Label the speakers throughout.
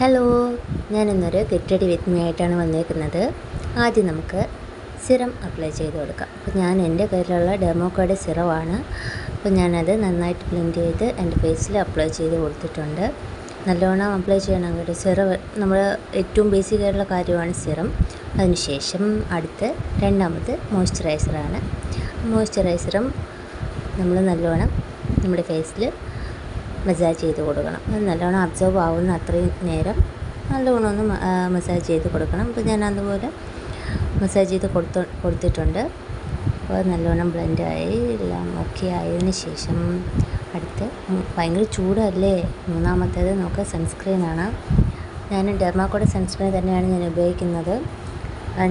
Speaker 1: Hello ഞാനിന്നൊരു ഇന്നൊരു with me ആയിട്ടാണ് വന്നേക്കുന്നത്. ആദ്യം നമുക്ക് സിറം അപ്ലൈ ചെയ്ത് കൊടുക്കാം. അപ്പോൾ ഞാൻ എന്റെ കയ്യിലുള്ള ഡെമോക്കോയുടെ സിറമാണ്. അപ്പോൾ ഞാനത് നന്നായിട്ട് ബ്ലെൻഡ് ചെയ്ത് എന്റെ ഫേസിൽ അപ്ലൈ ചെയ്ത് കൊടുത്തിട്ടുണ്ട്. നല്ലോണം അപ്ലൈ ചെയ്യണം കേട്ടോ. സിറം നമ്മൾ ഏറ്റവും ബേസിക് ആയിട്ടുള്ള കാര്യമാണ് സിറം. അതിനുശേഷം അടുത്ത് രണ്ടാമത് മോയ്സ്ചറൈസറാണ് മോയ്സ്ചറൈസറും നമ്മൾ നല്ലോണം നമ്മുടെ ഫേസിൽ മസാജ് ചെയ്ത് കൊടുക്കണം. അത് നല്ലോണം അബ്സോർബ് ആവുന്ന അത്രയും നേരം നല്ലോണം ഒന്ന് മസാജ് ചെയ്ത് കൊടുക്കണം. അപ്പോൾ ഞാൻ അതുപോലെ മസാജ് ചെയ്ത് കൊടുത്തു കൊടുത്തിട്ടുണ്ട്. അപ്പോൾ നല്ലോണം ബ്ലെൻഡായി എല്ലാം ഓക്കെ ആയതിന് ശേഷം അടുത്ത് ഭയങ്കര ചൂടല്ലേ? മൂന്നാമത്തേത് നമുക്ക് സൺസ്ക്രീനാണ് ഞാൻ ഡെർമാക്കോടെ സൺസ്ക്രീൻ തന്നെയാണ് ഞാൻ ഉപയോഗിക്കുന്നത്.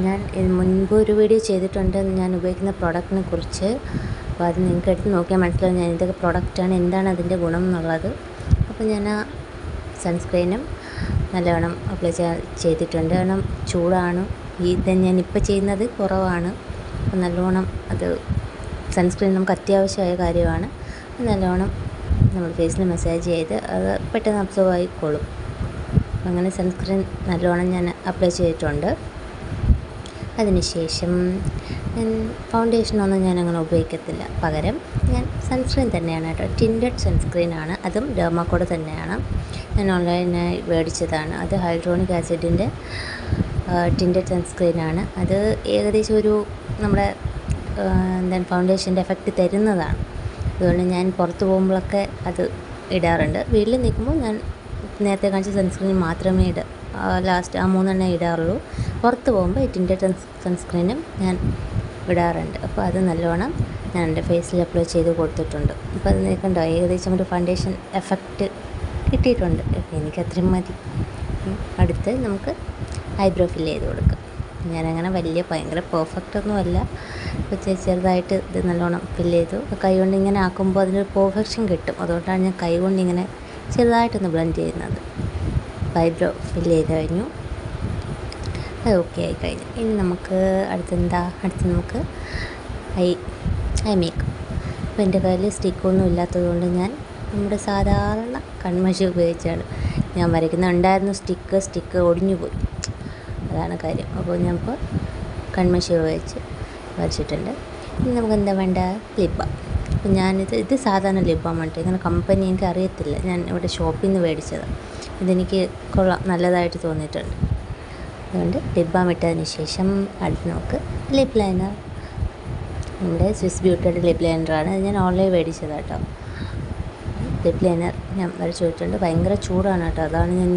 Speaker 1: ഞാൻ മുൻപ് ഒരു വീഡിയോ ചെയ്തിട്ടുണ്ട്. ഞാൻ ഉപയോഗിക്കുന്ന പ്രോഡക്റ്റിനെ കുറിച്ച്. അപ്പോൾ അത് നിങ്ങൾക്ക് എടുത്ത് നോക്കിയാൽ മനസ്സിലാവും ഞാൻ എന്തൊക്കെ പ്രോഡക്റ്റാണ് എന്താണ് അതിന്റെ ഗുണം എന്നുള്ളത്. അപ്പോൾ ഞാൻ ആ സൺസ്ക്രീനും നല്ലവണ്ണം അപ്ലൈ ചെയ്തിട്ടുണ്ട്. കാരണം ചൂടാണ്. ഇത് ഇപ്പോൾ ചെയ്യുന്നത് കുറവാണ്. അപ്പോൾ നല്ലോണം അത് സൺസ്ക്രീൻ നമുക്ക് അത്യാവശ്യമായ കാര്യമാണ്. നല്ലോണം നമ്മൾ ഫേസിൽ മസാജ് ചെയ്ത് അത് പെട്ടെന്ന് അബ്സോർവ് ആയിക്കോളും. അങ്ങനെ സൺസ്ക്രീൻ നല്ലോണം ഞാൻ അപ്ലൈ ചെയ്തിട്ടുണ്ട്. അതിനുശേഷം ഫൗണ്ടേഷനൊന്നും ഞാൻ അങ്ങനെ ഉപയോഗിക്കത്തില്ല. പകരം ഞാൻ സൺസ്ക്രീൻ തന്നെയാണ് കേട്ടോ. ടിന്റഡ് സൺസ്ക്രീനാണ് അതും ഡെർമാക്കോഡ് തന്നെയാണ്. ഞാൻ ഓൺലൈനായി മേടിച്ചതാണ്. അത് ഹൈഡ്രോണിക് ആസിഡിന്റെ ടിന്റഡ് സൺസ്ക്രീനാണ് അത് ഏകദേശം ഒരു നമ്മുടെ എന്താണ് ഫൗണ്ടേഷന്റെ എഫക്റ്റ് തരുന്നതാണ്. അതുകൊണ്ട് ഞാൻ പുറത്ത് പോകുമ്പോഴൊക്കെ അത് ഇടാറുണ്ട്. വീട്ടിൽ നിൽക്കുമ്പോൾ ഞാൻ നേരത്തെ കാണിച്ച സൺസ്ക്രീൻ മാത്രമേ ഇട ലാസ്റ്റ് ആ മൂന്നെണ്ണേ ഇടാറുള്ളൂ. പുറത്ത് പോകുമ്പോൾ ടിന്റഡ് സൺസ്ക്രീനും ഞാൻ ഇടാറുണ്ട്. അപ്പോൾ അത് നല്ലോണം ഞാൻ എന്റെ ഫേസിൽ അപ്ലൈ ചെയ്ത് കൊടുത്തിട്ടുണ്ട്. അപ്പോൾ അത് നിൽക്കണ്ടോ ഏകദേശം ഒരു ഫൗണ്ടേഷൻ എഫക്റ്റ് കിട്ടിയിട്ടുണ്ട്. എനിക്ക് അത്രയും മതി. അടുത്ത് നമുക്ക് ഐബ്രോ ഫില്ല് ചെയ്ത് കൊടുക്കാം. ഞാനങ്ങനെ വലിയ ഭയങ്കര പെർഫെക്റ്റ് ഒന്നുമല്ല. ഇപ്പോൾ ചെറുതായിട്ട് ഇത് നല്ലോണം ഫില്ല് ചെയ്തു. കൈ കൊണ്ട് ഇങ്ങനെ ആക്കുമ്പോൾ അതിനൊരു പെർഫെക്ഷൻ കിട്ടും. അതുകൊണ്ടാണ് ഞാൻ കൈ കൊണ്ട് ഇങ്ങനെ ചെറുതായിട്ടൊന്ന് ബ്ലെൻഡ് ചെയ്യുന്നത്. ഐബ്രോ ഫില്ല് ചെയ്ത് കഴിഞ്ഞു. അത് ഓക്കെ ആയി കഴിഞ്ഞു. ഇനി നമുക്ക് അടുത്തെന്താ? അടുത്ത് നമുക്ക് ഐ ഐ മേക്കപ്പ് അപ്പോൾ എന്റെ കയ്യിൽ സ്റ്റിക്കൊന്നും ഇല്ലാത്തതുകൊണ്ട് ഞാൻ നമ്മുടെ സാധാരണ കൺമഷി ഉപയോഗിച്ചാണ്. ഞാൻ വരയ്ക്കുന്നത് ഉണ്ടായിരുന്നു സ്റ്റിക്ക് സ്റ്റിക്ക് ഒടിഞ്ഞു പോയി. അതാണ് കാര്യം. അപ്പോൾ ഞാൻ ഇപ്പോൾ കൺമഷി ഉപയോഗിച്ച് വരച്ചിട്ടുണ്ട്. ഇനി നമുക്ക് എന്താ വേണ്ട ലിപ്പ അപ്പോൾ ഞാനിത് ഇത് സാധാരണ കേട്ടോ ഇങ്ങനെ കമ്പനി എനിക്ക് അറിയത്തില്ല. ഞാൻ ഇവിടെ ഷോപ്പിൽ നിന്ന് മേടിച്ചതാണ് ഇതെനിക്ക് കൊള്ളാം. നല്ലതായിട്ട് തോന്നിയിട്ടുണ്ട്. അതുകൊണ്ട് ലിപ് ഇട്ടതിന് ശേഷം അടുത്ത് നമുക്ക് ലിപ് ലൈനർ. എന്റെ സ്വിസ് ബ്യൂട്ടിയുടെ ലിപ് ലൈനറാണ്. അത് ഞാൻ ഓൺലൈൻ മേടിച്ചതാണ് കേട്ടോ. ലിപ് ലൈനർ ഞാൻ വരച്ചു വെച്ചിട്ടുണ്ട്. ഭയങ്കര ചൂടാണ് കേട്ടോ. അതാണ് ഞാൻ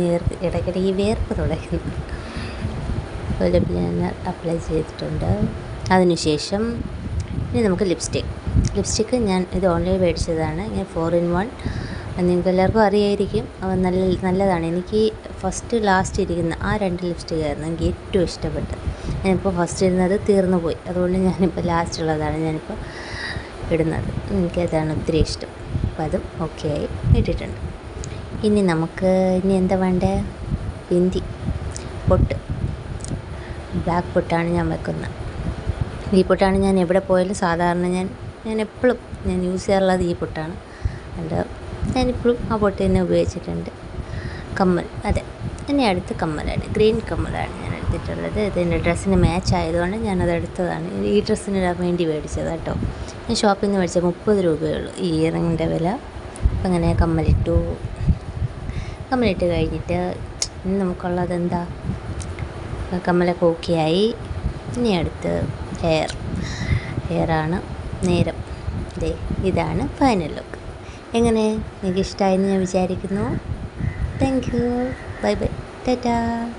Speaker 1: ഇടയ്ക്കിടയ്ക്ക് വേർപ്പ് തുടയ്ക്കുന്നത്. ലിപ് ലൈനർ അപ്ലൈ ചെയ്തിട്ടുണ്ട്. അതിനുശേഷം ഇനി നമുക്ക് ലിപ്സ്റ്റിക്. ലിപ്സ്റ്റിക്ക് ഞാൻ ഇത് ഓൺലൈൻ മേടിച്ചതാണ്. ഞാൻ ഫോർ ഇൻ വൺ. നിങ്ങൾക്ക് എല്ലാവർക്കും അറിയായിരിക്കും. അവ നല്ല നല്ലതാണ്. എനിക്ക് ഫസ്റ്റ് ലാസ്റ്റ് ഇരിക്കുന്ന ആ രണ്ട് ലിപ്സ്റ്റിക് ആയിരുന്നു എനിക്ക് ഏറ്റവും ഇഷ്ടപ്പെട്ടത്. ഞാനിപ്പോൾ ഫസ്റ്റ് ഇരുന്നത് തീർന്നു പോയി. അതുകൊണ്ട് ഞാനിപ്പോൾ ലാസ്റ്റ് ഉള്ളതാണ് ഞാനിപ്പോൾ ഇടുന്നത്. എനിക്കതാണ് ഒത്തിരി ഇഷ്ടം. അപ്പോൾ അതും ഓക്കെ ആയി ഇട്ടിട്ടുണ്ട്. ഇനി നമുക്ക് ഇനി എന്താ വേണ്ടേ? ബിന്ദി. പൊട്ട്. ബ്ലാക്ക് പൊട്ടാണ് ഞാൻ വെക്കുന്നത്. ഈ പൊട്ടാണ് ഞാൻ എവിടെ പോയാലും സാധാരണ ഞാൻ ഞാൻ എപ്പോഴും ഞാൻ യൂസ് ചെയ്യാറുള്ളത് ഈ പൊട്ടാണ്. എന്റെ ഞാനിപ്പോഴും ആ പൊട്ട് തന്നെ ഉപയോഗിച്ചിട്ടുണ്ട്. കമ്മൽ അതെ ഇനി അടുത്ത് കമ്മലാണ് ഗ്രീൻ കമ്മലാണ് ഞാൻ എടുത്തിട്ടുള്ളത്. ഇത് എന്റെ ഡ്രസ്സിന് മാച്ച് ആയതുകൊണ്ട് ഞാനത് എടുത്തതാണ്. ഈ ഡ്രസ്സിന് വേണ്ടി മേടിച്ചത് കേട്ടോ ഞാൻ ഷോപ്പിൽ നിന്ന് മേടിച്ച മുപ്പത് രൂപയേ ഉള്ളൂ ഈ ഇയറിങ്ങിന്റെ വില. അപ്പം അങ്ങനെ കമ്മലിട്ടു. കമ്മലിട്ട് കഴിഞ്ഞിട്ട് ഇനി നമുക്കുള്ളത് എന്താ? കമ്മലൊക്കെ ഓക്കെയായി ഇനി അടുത്ത് ഹെയർ ഹെയറാണ് നേരം. ദേ ഇതാണ് ഫൈനൽ ലുക്ക്. എങ്ങനെ? നിങ്ങൾക്ക് ഇഷ്ടമായെന്ന് ഞാൻ വിചാരിക്കുന്നു. Thank you. Bye bye. Ta-ta.